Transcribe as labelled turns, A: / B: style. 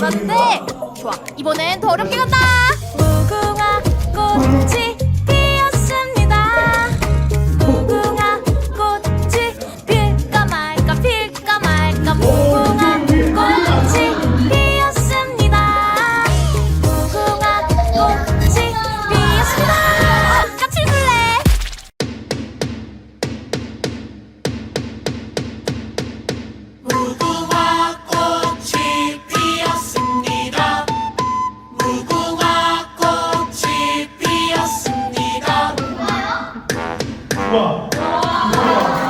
A: 잘하는데? 좋아. 이번엔 더 어렵게 간다 좋아. 좋아.